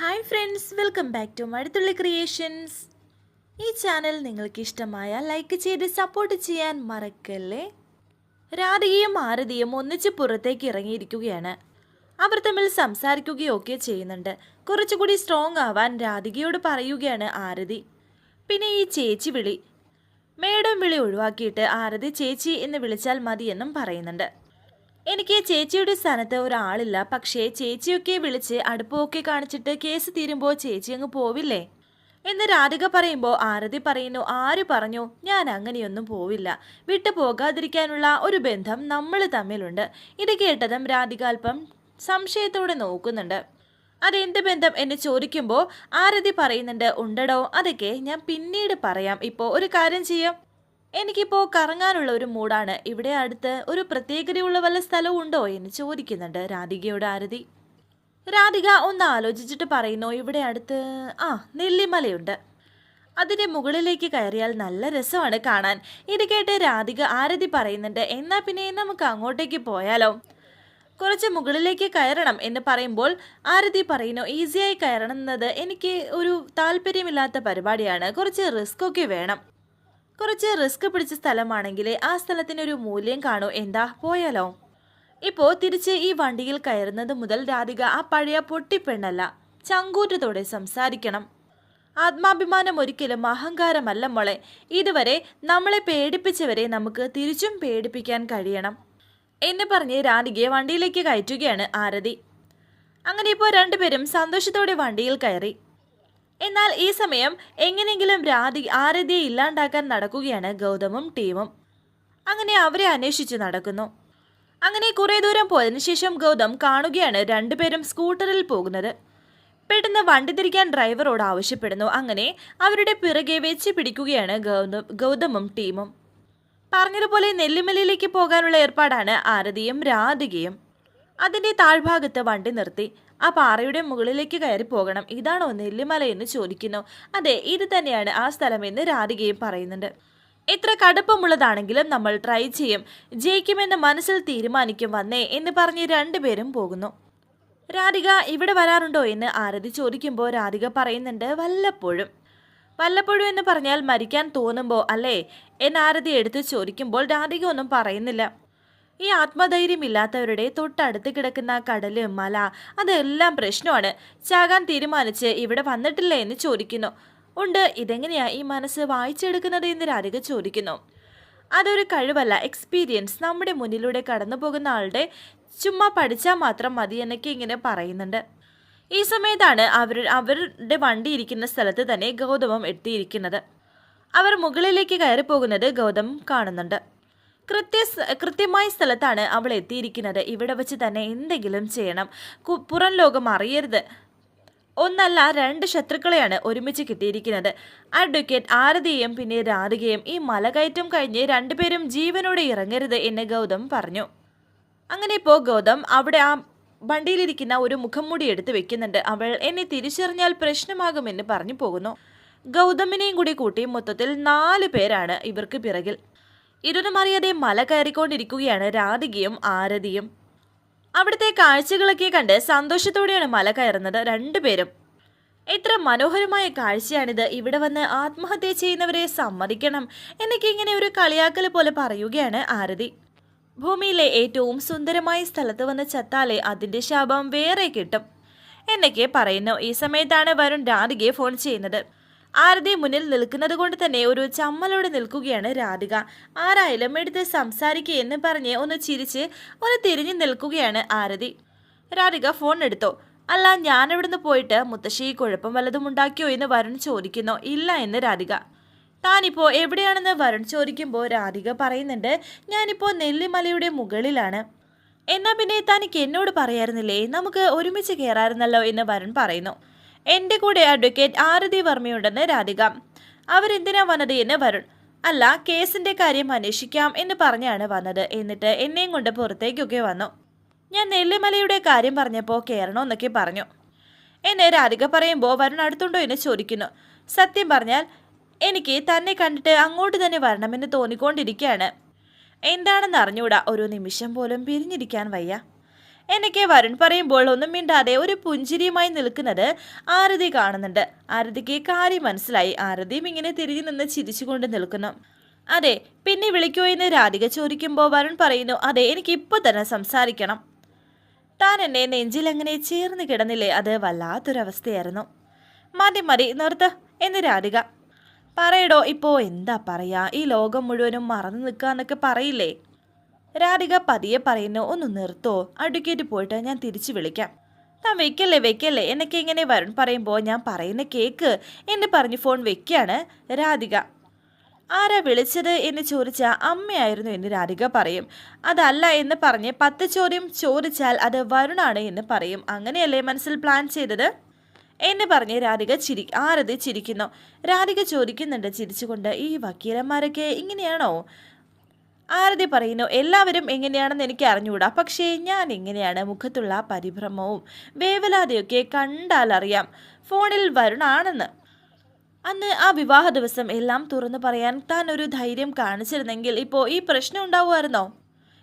Hi friends welcome back to Mazhathulli creations ഈ channel നിങ്ങൾക്ക് ഇഷ്ടമായ ലൈക്ക് ചെയ്ത് സപ്പോർട്ട് ചെയ്യാൻ മറക്കല്ലേ? രാധികയും ആരതിയും ഒന്നിച്ച് പുറത്തേക്ക് ഇറങ്ങിയിരിക്കുകയാണ്. അവർ തമ്മിൽ സംസാരിക്കുകയൊക്കെ ചെയ്യുന്നുണ്ട്. കുറച്ചുകൂടി സ്ട്രോങ് ആവാൻ രാധികയോട് പറയുകയാണ് ആരതി. പിന്നെ ഈ ചേച്ചി വിളി. മേഡം വിളി ഒഴിവാക്കിയിട്ട് ആരതി ചേച്ചി എന്ന് വിളിച്ചാൽ മതിയെന്നും പറയുന്നുണ്ട്. എനിക്ക് ചേച്ചിയുടെ സ്ഥാനത്ത് ഒരാളില്ല. പക്ഷേ ചേച്ചിയൊക്കെ വിളിച്ച് അടുപ്പമൊക്കെ കാണിച്ചിട്ട് കേസ് തീരുമ്പോൾ ചേച്ചി അങ്ങ് പോവില്ലേ? എന്ന് രാധിക പറയുമ്പോൾ ആരതി പറയുന്നു ആര് പറഞ്ഞു? ഞാൻ അങ്ങനെയൊന്നും പോവില്ല. വിട്ടു പോകാതിരിക്കാനുള്ള ഒരു ബന്ധം നമ്മൾ തമ്മിലുണ്ട്. ഇത് കേട്ടതും രാധിക അല്പം സംശയത്തോടെ നോക്കുന്നുണ്ട്. അതെന്ത് ബന്ധം? എന്ന് ചോദിക്കുമ്പോൾ ആരതി പറയുന്നുണ്ട് ഉണ്ടടോ അതൊക്കെ ഞാൻ പിന്നീട് പറയാം. ഇപ്പോൾ ഒരു കാര്യം ചെയ്യാം. എനിക്കിപ്പോൾ കറങ്ങാനുള്ള ഒരു മൂഡാണ്. ഇവിടെ അടുത്ത് ഒരു പ്രത്യേകതയുള്ള വല്ല സ്ഥലവും ഉണ്ടോ എന്ന് ചോദിക്കുന്നുണ്ട് രാധികയോട് ആരതി. രാധിക ഒന്ന് ആലോചിച്ചിട്ട് പറയുന്നു ഇവിടെ അടുത്ത് ആ നെല്ലിമലയുണ്ട്. അതിന്റെ മുകളിലേക്ക് കയറിയാൽ നല്ല രസമാണ് കാണാൻ. ഇത് കേട്ട് രാധിക ആരതി പറയുന്നുണ്ട് എന്നാൽ പിന്നെ നമുക്ക് അങ്ങോട്ടേക്ക് പോയാലോ? കുറച്ച് മുകളിലേക്ക് കയറണം എന്ന് പറയുമ്പോൾ ആരതി പറയുന്നു ഈസിയായി കയറണം എന്നത് എനിക്ക് ഒരു താല്പര്യമില്ലാത്ത പരിപാടിയാണ്. കുറച്ച് റിസ്ക് ഒക്കെ വേണം. കുറച്ച് റിസ്ക് പിടിച്ച സ്ഥലമാണെങ്കിൽ ആ സ്ഥലത്തിനൊരു മൂല്യം കാണൂ. എന്താ? പോയാലോ? ഇപ്പോൾ തിരിച്ച് ഈ വണ്ടിയിൽ കയറുന്നത് മുതൽ രാധിക ആ പഴയ പൊട്ടിപ്പെണ്ണല്ല. ചങ്കൂറ്റത്തോടെ സംസാരിക്കണം. ആത്മാഭിമാനം ഒരിക്കലും അഹങ്കാരമല്ല മോളെ. ഇതുവരെ നമ്മളെ പേടിപ്പിച്ചവരെ നമുക്ക് തിരിച്ചും പേടിപ്പിക്കാൻ കഴിയണം. എന്ന് പറഞ്ഞ് രാധികയെ വണ്ടിയിലേക്ക് കയറ്റുകയാണ് ആരതി. അങ്ങനെ ഇപ്പോൾ രണ്ടുപേരും സന്തോഷത്തോടെ വണ്ടിയിൽ കയറി. എന്നാൽ ഈ സമയം എങ്ങനെയെങ്കിലും രാധി ആരതിയെ ഇല്ലാണ്ടാക്കാൻ നടക്കുകയാണ് ഗൗതമും ടീമും. അങ്ങനെ അവരെ അന്വേഷിച്ച് നടക്കുന്നു. അങ്ങനെ കുറേ ദൂരം പോയതിനു ശേഷം ഗൗതം കാണുകയാണ് രണ്ടുപേരും സ്കൂട്ടറിൽ പോകുന്നത്. പെട്ടെന്ന് വണ്ടി തിരിക്കാൻ ഡ്രൈവറോട് ആവശ്യപ്പെടുന്നു. അങ്ങനെ അവരുടെ പിറകെ വെച്ച് പിടിക്കുകയാണ് ഗൗതം ഗൗതമും ടീമും. പറഞ്ഞതുപോലെ നെല്ലിമലയിലേക്ക് പോകാനുള്ള ഏർപ്പാടാണ് ആരതിയും രാധികയും. അതിന്റെ താഴ്ഭാഗത്ത് വണ്ടി നിർത്തി. ആ പാറയുടെ മുകളിലേക്ക് കയറി പോകണം. ഇതാണോ നെല്ലിമല എന്ന് ചോദിക്കുന്നു. അതെ ഇത് തന്നെയാണ് ആ സ്ഥലമെന്ന് രാധികയും പറയുന്നുണ്ട്. എത്ര കടുപ്പമുള്ളതാണെങ്കിലും നമ്മൾ ട്രൈ ചെയ്യും. ജയിക്കുമെന്ന് മനസ്സിൽ തീരുമാനിക്കും വന്നേ എന്ന് പറഞ്ഞ് രണ്ടുപേരും പോകുന്നു. രാധിക ഇവിടെ വരാറുണ്ടോ എന്ന് ആരതി ചോദിക്കുമ്പോൾ രാധിക പറയുന്നുണ്ട് വല്ലപ്പോഴും. വല്ലപ്പോഴും എന്ന് പറഞ്ഞാൽ മരിക്കാൻ തോന്നുമ്പോൾ അല്ലേ? എന്ന് എടുത്ത് ചോദിക്കുമ്പോൾ രാധിക ഒന്നും പറയുന്നില്ല. ഈ ആത്മധൈര്യമില്ലാത്തവരുടെ തൊട്ടടുത്ത് കിടക്കുന്ന കടൽ മല അതെല്ലാം പ്രശ്നമാണ്. ചാകാൻ തീരുമാനിച്ച് ഇവിടെ വന്നിട്ടില്ല എന്ന് ചോദിക്കുന്നു. ഉണ്ട് ഇതെങ്ങനെയാ ഈ മനസ്സ് വായിച്ചെടുക്കുന്നത് എന്ന് രാധിക ചോദിക്കുന്നു. അതൊരു കഴിവല്ല എക്സ്പീരിയൻസ് നമ്മുടെ മുന്നിലൂടെ കടന്നു പോകുന്ന ആളുടെ ചുമ്മാ പഠിച്ചാൽ മാത്രം മതി എന്നൊക്കെ ഇങ്ങനെ പറയുന്നുണ്ട്. ഈ സമയത്താണ് അവർ അവരുടെ വണ്ടി ഇരിക്കുന്ന സ്ഥലത്ത് തന്നെ ഗൗതമം എത്തിയിരിക്കുന്നത്. അവർ മുകളിലേക്ക് കയറി പോകുന്നത് കാണുന്നുണ്ട്. കൃത്യ കൃത്യമായ സ്ഥലത്താണ് അവൾ എത്തിയിരിക്കുന്നത്. ഇവിടെ വെച്ച് തന്നെ എന്തെങ്കിലും ചെയ്യണം. പുറം ലോകം അറിയരുത്. ഒന്നല്ല രണ്ട് ശത്രുക്കളെയാണ് ഒരുമിച്ച് കിട്ടിയിരിക്കുന്നത്. അഡ്വക്കേറ്റ് ആരതിയും പിന്നെ രാധികയും ഈ മലകയറ്റം കഴിഞ്ഞ് രണ്ടുപേരും ജീവനോടെ ഇറങ്ങരുത് എന്ന് ഗൗതം പറഞ്ഞു. അങ്ങനെ ഇപ്പോൾ ഗൗതം അവിടെ ആ വണ്ടിയിലിരിക്കുന്ന ഒരു മുഖംമൂടി എടുത്ത് വെക്കുന്നുണ്ട്. അവൾ എന്നെ തിരിച്ചറിഞ്ഞാൽ പ്രശ്നമാകുമെന്ന് പറഞ്ഞു പോകുന്നു. ഗൗതമിനെയും കൂടി കൂട്ടി മൊത്തത്തിൽ നാല് പേരാണ് ഇവർക്ക് പിറകിൽ. ഇതൊന്നും അറിയാതെ മല കയറിക്കൊണ്ടിരിക്കുകയാണ് രാധികയും ആരതിയും. അവിടുത്തെ കാഴ്ചകളൊക്കെ കണ്ട് സന്തോഷത്തോടെയാണ് മല കയറുന്നത് രണ്ടുപേരും. എത്ര മനോഹരമായ കാഴ്ചയാണിത്. ഇവിടെ വന്ന് ആത്മഹത്യ ചെയ്യുന്നവരെ സമ്മതിക്കണം എന്നൊക്കെ ഇങ്ങനെ ഒരു കളിയാക്കൽ പോലെ പറയുകയാണ് ആരതി. ഭൂമിയിലെ ഏറ്റവും സുന്ദരമായ സ്ഥലത്ത് വന്ന് ചത്താലേ അതിന്റെ ശാപം വേറെ കിട്ടും എന്നൊക്കെ പറയുന്നു. ഈ സമയത്താണ് വരുൺ രാധികയെ ഫോൺ ചെയ്യുന്നത്. ആരതി മുന്നിൽ നിൽക്കുന്നത് കൊണ്ട് തന്നെ ഒരു ചമ്മലോടെ നിൽക്കുകയാണ് രാധിക. ആരായാലും എടുത്ത് സംസാരിക്കുക എന്ന് പറഞ്ഞ് ഒന്ന് ചിരിച്ച് ഒന്ന് തിരിഞ്ഞു നിൽക്കുകയാണ് ആരതി. രാധിക ഫോൺ എടുത്തു. അല്ല ഞാൻ ഇവിടുന്ന് പോയിട്ട് മുത്തശ്ശി കുഴപ്പം വല്ലതും ഉണ്ടാക്കിയോ എന്ന് വരുൺ ചോദിക്കുന്നു. ഇല്ല എന്ന് രാധിക. താനിപ്പോൾ എവിടെയാണെന്ന് വരുൺ ചോദിക്കുമ്പോൾ രാധിക പറയുന്നുണ്ട് ഞാനിപ്പോൾ നെല്ലിമലയുടെ മുകളിലാണ്. എന്നാ പിന്നെ തനിക്ക് എന്നോട് പറയായിരുന്നില്ലേ നമുക്ക് ഒരുമിച്ച് കയറായിരുന്നല്ലോ എന്ന് വരുൺ പറയുന്നു. എന്റെ കൂടെ അഡ്വക്കേറ്റ് ആരതി വർമ്മയുണ്ടെന്ന് രാധിക. അവരെന്തിനാ വന്നത് എന്ന് വരുൺ. അല്ല കേസിന്റെ കാര്യം അന്വേഷിക്കാം എന്ന് പറഞ്ഞാണ് വന്നത്. എന്നിട്ട് എന്നെയും കൊണ്ട് പുറത്തേക്കൊക്കെ വന്നു. ഞാൻ നെല്ലിമലയുടെ കാര്യം പറഞ്ഞപ്പോൾ കയറണമെന്നൊക്കെ പറഞ്ഞു. എന്നെ രാധിക പറയുമ്പോൾ വരുൺ അടുത്തുണ്ടോ എന്ന് ചോദിക്കുന്നു. സത്യം പറഞ്ഞാൽ എനിക്ക് തന്നെ കണ്ടിട്ട് അങ്ങോട്ട് തന്നെ വരണമെന്ന് തോന്നിക്കൊണ്ടിരിക്കുകയാണ്. എന്താണെന്ന് അറിഞ്ഞൂടാ. ഒരു നിമിഷം പോലും പിരിഞ്ഞിരിക്കാൻ വയ്യ. എന്നൊക്കെ വരുൺ പറയുമ്പോൾ ഒന്നും മിണ്ടാതെ ഒരു പുഞ്ചിരിയുമായി നിൽക്കുന്നത് ആരതി കാണുന്നുണ്ട്. ആരതിക്ക് കാര്യം മനസ്സിലായി. ആരതിയും ഇങ്ങനെ തിരിഞ്ഞു നിന്ന് ചിരിച്ചുകൊണ്ട് നിൽക്കുന്നു. അതെ പിന്നെ വിളിക്കോ എന്ന് രാധിക ചോദിക്കുമ്പോൾ വരുൺ പറയുന്നു അതെ എനിക്ക് ഇപ്പോൾ തന്നെ സംസാരിക്കണം. താൻ എന്നെ നെഞ്ചിൽ അങ്ങനെ ചേർന്ന് കിടന്നില്ലേ? അത് വല്ലാത്തൊരവസ്ഥയായിരുന്നു. മതി മതി നിർത്ത് എന്ന് രാധിക. പറയടോ ഇപ്പോൾ എന്താ പറയാ? ഈ ലോകം മുഴുവനും മറന്നു നിൽക്കുക എന്നൊക്കെ പറയില്ലേ? രാധിക പതിയെ പറയുന്നു ഒന്ന് നിർത്തോ. അഡ്വക്കേറ്റ് പോയിട്ട് ഞാൻ തിരിച്ചു വിളിക്കാം. താൻ വെക്കല്ലേ വെക്കല്ലേ. എന്നൊക്കെ ഇങ്ങനെ വരുൺ പറയുമ്പോൾ ഞാൻ പറയുന്ന കേക്ക് എന്ന് പറഞ്ഞ് ഫോൺ വെക്കുകയാണ് രാധിക. ആരാ വിളിച്ചത്? എന്ന് ചോദിച്ച അമ്മയായിരുന്നു എന്ന് രാധിക പറയും. അതല്ല എന്ന് പറഞ്ഞ് പത്ത് ചോദ്യം ചോദിച്ചാൽ അത് വരുണാണ് എന്ന് പറയും. അങ്ങനെയല്ലേ മനസ്സിൽ പ്ലാൻ ചെയ്തത്? എന്ന് പറഞ്ഞ് രാധിക ചിരി ആരതി ചിരിക്കുന്നു. രാധിക ചോദിക്കുന്നുണ്ട് ചിരിച്ചുകൊണ്ട് ഈ വക്കീലന്മാരൊക്കെ ഇങ്ങനെയാണോ? ആരതി പറയുന്നു എല്ലാവരും എങ്ങനെയാണെന്ന് എനിക്ക് അറിഞ്ഞുകൂടാ. പക്ഷേ ഞാൻ എങ്ങനെയാണ് മുഖത്തുള്ള പരിഭ്രമവും വേവലാതയൊക്കെ കണ്ടാൽ അറിയാം ഫോണിൽ വരുണാണെന്ന്. അന്ന് ആ വിവാഹ ദിവസം എല്ലാം തുറന്നു പറയാൻ താൻ ഒരു ധൈര്യം കാണിച്ചിരുന്നെങ്കിൽ ഇപ്പോൾ ഈ പ്രശ്നം ഉണ്ടാവുമായിരുന്നോ?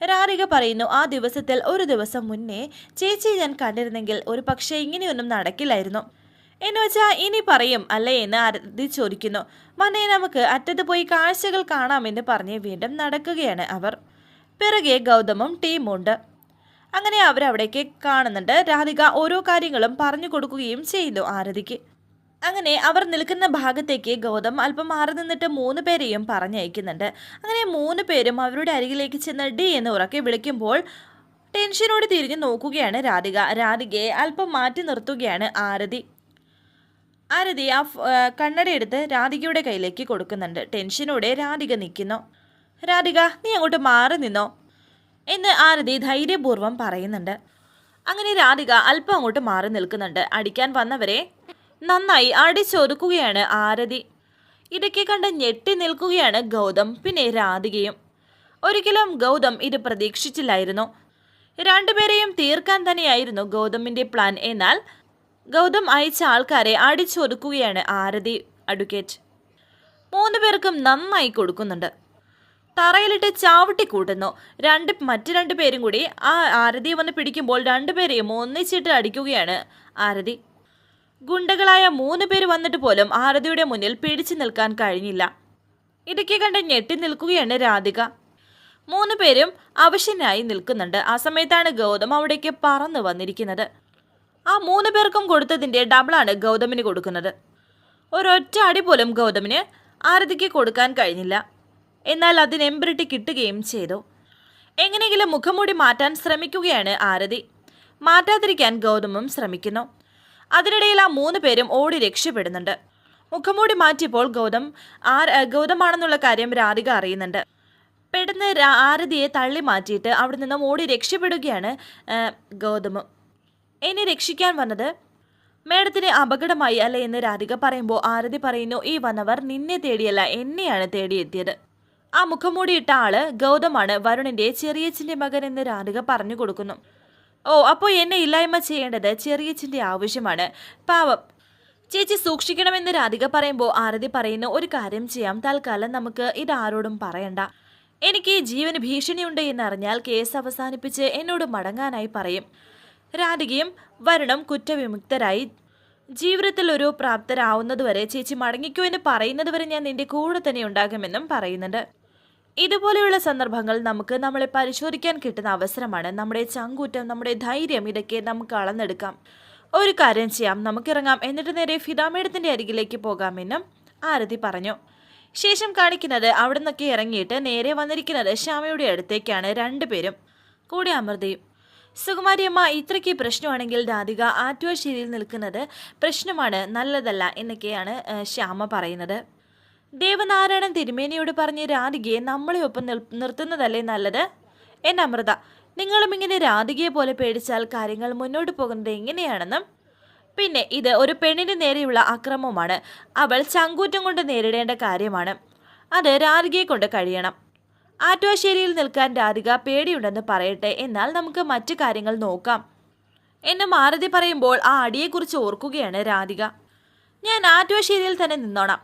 രാധിക പറയുന്നു ആ ദിവസത്തിൽ ഒരു ദിവസം മുന്നേ ചേച്ചി ഞാൻ കണ്ടിരുന്നെങ്കിൽ ഒരു പക്ഷേ ഇങ്ങനെയൊന്നും നടക്കില്ലായിരുന്നു. എന്ന് വെച്ചാൽ ഇനി പറയും അല്ലേ എന്ന് അരതി ചോദിക്കുന്നു. വന്നേ നമുക്ക് അറ്റത്ത് പോയി കാഴ്ചകൾ കാണാമെന്ന് പറഞ്ഞ് വീണ്ടും നടക്കുകയാണ് അവർ. പിറകെ ഗൗതമും ടീമുണ്ട് അങ്ങനെ അവരവിടേക്ക് കാണുന്നുണ്ട്. രാധിക ഓരോ കാര്യങ്ങളും പറഞ്ഞു കൊടുക്കുകയും ചെയ്യുന്നു ആരതിക്ക്. അങ്ങനെ അവർ നിൽക്കുന്ന ഭാഗത്തേക്ക് ഗൗതം അല്പം മാറി നിന്നിട്ട് മൂന്ന് പേരെയും പറഞ്ഞയക്കുന്നുണ്ട്. അങ്ങനെ മൂന്ന് പേരും അവരുടെ അരികിലേക്ക് ചെന്ന് ഡി എന്ന് ഉറക്കെ വിളിക്കുമ്പോൾ ടെൻഷനോട് തിരിഞ്ഞു നോക്കുകയാണ് രാധിക. രാധികയെ അല്പം മാറ്റി നിർത്തുകയാണ് ആരതി. ആരതി ആ ഫ്- കണ്ണട എടുത്ത് രാധികയുടെ കയ്യിലേക്ക് കൊടുക്കുന്നുണ്ട്. ടെൻഷനോടെ രാധിക നിൽക്കുന്നു രാധിക നീ അങ്ങോട്ട് മാറി നിന്നോ? എന്ന് ആരതി ധൈര്യപൂർവം പറയുന്നുണ്ട്. അങ്ങനെ രാധിക അല്പം അങ്ങോട്ട് മാറി നിൽക്കുന്നുണ്ട്. അടിക്കാൻ വന്നവരെ നന്നായി അടിച്ചൊതുക്കുകയാണ് ആരതി. ഇടയ്ക്ക് കണ്ട് ഞെട്ടി നിൽക്കുകയാണ് ഗൗതം പിന്നെ രാധികയും. ഒരിക്കലും ഗൗതം ഇത് പ്രതീക്ഷിച്ചില്ലായിരുന്നു. രണ്ടുപേരെയും തീർക്കാൻ തന്നെയായിരുന്നു ഗൗതമിന്റെ പ്ലാൻ. എന്നാൽ ഗൗതം അയച്ച ആൾക്കാരെ അടിച്ചൊതുക്കുകയാണ് ആരതി അഡ്വക്കേറ്റ്. മൂന്ന് പേർക്കും നന്നായി കൊടുക്കുന്നുണ്ട്. തറയിലിട്ട് ചാവട്ടി കൂട്ടുന്നു. രണ്ട് മറ്റു രണ്ട് പേരും കൂടി ആ ആരതിയെ വന്ന് പിടിക്കുമ്പോൾ രണ്ടുപേരെയും ഒന്നിച്ചിട്ട് അടിക്കുകയാണ് ആരതി. ഗുണ്ടകളായ മൂന്ന് പേര് വന്നിട്ട് പോലും ആരതിയുടെ മുന്നിൽ പിടിച്ചു നിൽക്കാൻ കഴിഞ്ഞില്ല. ഇടയ്ക്ക് കണ്ട് ഞെട്ടി നിൽക്കുകയാണ് രാധിക. മൂന്ന് പേരും അവശനായി നിൽക്കുന്നുണ്ട്. ആ സമയത്താണ് ഗൗതം അവിടേക്ക് പറന്നു വന്നിരിക്കുന്നത്. ആ മൂന്ന് പേർക്കും കൊടുത്തതിന്റെ ഡബിളാണ് ഗൗതമിന് കൊടുക്കുന്നത്. ഒരൊറ്റ അടി പോലും ഗൗതമിന് ആരതിക്ക് കൊടുക്കാൻ കഴിഞ്ഞില്ല. എന്നാൽ അതിന് എംബ്രിട്ടി കിട്ടുകയും ചെയ്തു. എങ്ങനെയെങ്കിലും മുഖംമൂടി മാറ്റാൻ ശ്രമിക്കുകയാണ് ആരതി. മാറ്റാതിരിക്കാൻ ഗൗതമും ശ്രമിക്കുന്നു. അതിനിടയിൽ ആ മൂന്ന് പേരും ഓടി രക്ഷപ്പെടുന്നുണ്ട്. മുഖംമൂടി മാറ്റിയപ്പോൾ ഗൗതം ആർ ഗൗതമാണെന്നുള്ള കാര്യം രാധിക അറിയുന്നുണ്ട്. പെട്ടെന്ന് ആരതിയെ തള്ളി മാറ്റിയിട്ട് അവിടെ നിന്നും ഓടി രക്ഷപ്പെടുകയാണ് ഗൗതമം. എന്നെ രക്ഷിക്കാൻ വന്നത്. മേഡത്തിന് അപകടമായി അല്ലേ എന്ന് രാധിക പറയുമ്പോൾ ആരതി പറയുന്നു ഈ വന്നവർ നിന്നെ തേടിയല്ല എന്നെയാണ് തേടിയെത്തിയത്. ആ മുഖംമൂടിയിട്ട ആൾ ഗൗതമാണ് വരുണിന്റെ ചെറിയച്ഛന്റെ മകൻ എന്ന് രാധിക പറഞ്ഞു കൊടുക്കുന്നു. ഓ അപ്പോൾ എന്നെ ഇല്ലായ്മ ചെയ്യേണ്ടത് ചെറിയച്ഛന്റെ ആവശ്യമാണ്. പാവം. ചേച്ചി സൂക്ഷിക്കണമെന്ന് രാധിക പറയുമ്പോൾ ആരതി പറയുന്ന ഒരു കാര്യം ചെയ്യാം തൽക്കാലം നമുക്ക് ഇതാരോടും പറയണ്ട. എനിക്ക് ജീവന് ഭീഷണിയുണ്ട് എന്നറിഞ്ഞാൽ കേസ് അവസാനിപ്പിച്ച് എന്നോട് മടങ്ങാനായി പറയും. രാധികയും വരുണം കുറ്റവിമുക്തരായി. ജീവിതത്തിൽ ഒരു പ്രാപ്തരാവുന്നതുവരെ ചേച്ചി മടങ്ങിക്കൂ എന്ന് പറയുന്നതുവരെ ഞാൻ നിന്റെ കൂടെ തന്നെ ഉണ്ടാകുമെന്നും പറയുന്നുണ്ട്. ഇതുപോലെയുള്ള സന്ദർഭങ്ങൾ നമുക്ക് നമ്മളെ പരിശോധിക്കാൻ കിട്ടുന്ന അവസരമാണ്. നമ്മുടെ ചങ്കൂറ്റം നമ്മുടെ ധൈര്യം ഇതൊക്കെ നമുക്ക് അളന്നെടുക്കാം. ഒരു കാര്യം ചെയ്യാം നമുക്കിറങ്ങാം. എന്നിട്ട് നേരെ ഫിദാമേഡത്തിന്റെ അരികിലേക്ക് പോകാമെന്നും ആരതി പറഞ്ഞു. ശേഷം കാണിക്കുന്നത് അവിടെ നിന്നൊക്കെ ഇറങ്ങിയിട്ട് നേരെ വന്നിരിക്കുന്നത് ശ്യാമയുടെ അടുത്തേക്കാണ് രണ്ടുപേരും. കൂടി അമൃതയും സുകുമാരിയമ്മ ഇത്രയ്ക്ക് പ്രശ്നമാണെങ്കിൽ രാധിക ആറ്റുവാശ്ശേരിയിൽ നിൽക്കുന്നത് പ്രശ്നമാണ് നല്ലതല്ല എന്നൊക്കെയാണ് ശ്യാമ പറയുന്നത്. ദേവനാരായണൻ തിരുമേനിയോട് പറഞ്ഞ് രാധികയെ നമ്മളെ ഒപ്പം നിർത്തുന്നതല്ലേ നല്ലത്? എൻ അമൃത നിങ്ങളും ഇങ്ങനെ രാധികയെ പോലെ പേടിച്ചാൽ കാര്യങ്ങൾ മുന്നോട്ട് പോകുന്നത് എങ്ങനെയാണെന്നും? പിന്നെ ഇത് ഒരു പെണ്ണിന് നേരെയുള്ള അക്രമമാണ് അവൾ ചങ്കൂറ്റം കൊണ്ട് നേരിടേണ്ട കാര്യമാണ്. അത് രാധികയെ കൊണ്ട് കഴിയണം. ആറ്റുവാശ്ശേരിയിൽ നിൽക്കാൻ രാധിക പേടിയുണ്ടെന്ന് പറയട്ടെ. എന്നാൽ നമുക്ക് മറ്റു കാര്യങ്ങൾ നോക്കാം. എന്ന് മാരുതി പറയുമ്പോൾ ആ അടിയെക്കുറിച്ച് ഓർക്കുകയാണ് രാധിക. ഞാൻ ആറ്റുവാശ്ശേരിയിൽ തന്നെ നിന്നോണം.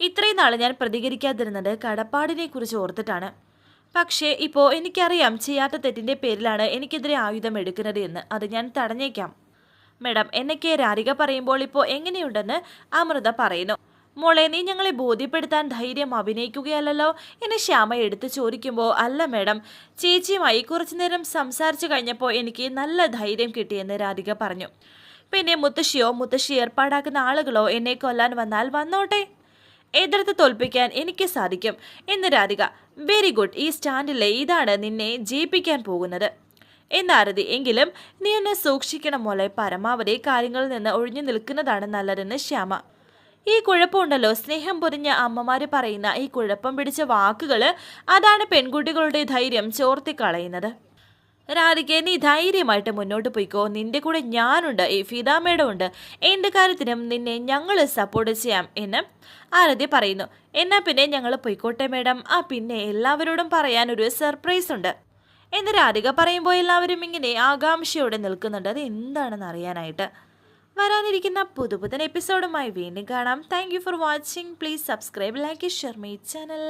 ഇത്രയും നാൾ ഞാൻ പ്രതികരിക്കാതിരുന്നത് കടപ്പാടിനെ കുറിച്ച് ഓർത്തിട്ടാണ്. പക്ഷേ ഇപ്പോൾ എനിക്കറിയാം ചെയ്യാത്ത തെറ്റിന്റെ പേരിലാണ് എനിക്കെതിരെ ആയുധം എടുക്കുന്നത് എന്ന്. അത് ഞാൻ തടഞ്ഞേക്കാം. മേഡം എന്നൊക്കെ രാധിക പറയുമ്പോൾ ഇപ്പോൾ എങ്ങനെയുണ്ടെന്ന് അമൃത പറയുന്നു. മോളെ നീ ഞങ്ങളെ ബോധ്യപ്പെടുത്താൻ ധൈര്യം അഭിനയിക്കുകയല്ലല്ലോ? എന്ന് ശ്യാമ എടുത്ത് ചോദിക്കുമ്പോൾ അല്ല മാഡം ചേച്ചിയുമായി കുറച്ചു നേരം സംസാരിച്ചു കഴിഞ്ഞപ്പോൾ എനിക്ക് നല്ല ധൈര്യം കിട്ടിയെന്ന് രാധിക പറഞ്ഞു. പിന്നെ മുത്തശ്ശിയോ മുത്തശ്ശി ഏർപ്പാടാക്കുന്ന ആളുകളോ എന്നെ കൊല്ലാൻ വന്നാൽ വന്നോട്ടെ? എതിർത്ത് തോൽപ്പിക്കാൻ എനിക്ക് സാധിക്കും. എന്ന് രാധിക വെരി ഗുഡ് ഈ സ്റ്റാൻഡിലെ ഇതാണ് നിന്നെ ജയിപ്പിക്കാൻ പോകുന്നത്. എന്നാരതി എങ്കിലും നീ എന്നെ സൂക്ഷിക്കണം മോളെ. പരമാവധി കാര്യങ്ങളിൽ നിന്ന് ഒഴിഞ്ഞു നിൽക്കുന്നതാണ് നല്ലതെന്ന് ശ്യാമ ഈ കുഴപ്പമുണ്ടല്ലോ. സ്നേഹം പൊതിഞ്ഞ അമ്മമാര് പറയുന്ന ഈ കുഴപ്പം പിടിച്ച വാക്കുകൾ അതാണ് പെൺകുട്ടികളുടെ ധൈര്യം ചോർത്തിക്കളയുന്നത്. രാധിക നീ ധൈര്യമായിട്ട് മുന്നോട്ട് പോയിക്കോ. നിന്റെ കൂടെ ഞാനുണ്ട് ഈ ഫിദാമേഡം ഉണ്ട് എന്റെ കാര്യത്തിനും നിന്നെ ഞങ്ങൾ സപ്പോർട്ട് ചെയ്യാം എന്ന് ആരതി പറയുന്നു. എന്നാ പിന്നെ ഞങ്ങൾ പോയിക്കോട്ടെ മേഡം. ആ പിന്നെ എല്ലാവരോടും പറയാൻ ഒരു സർപ്രൈസ് ഉണ്ട്. എന്ന് രാധിക പറയുമ്പോൾ എല്ലാവരും ഇങ്ങനെ ആകാംക്ഷയോടെ നിൽക്കുന്നുണ്ട്. അത് എന്താണെന്ന് അറിയാനായിട്ട്. വരാനിരിക്കുന്ന പുതുപുതൻ എപ്പിസോഡുമായി വീണ്ടും കാണാം. Thank you for watching please subscribe like share my channel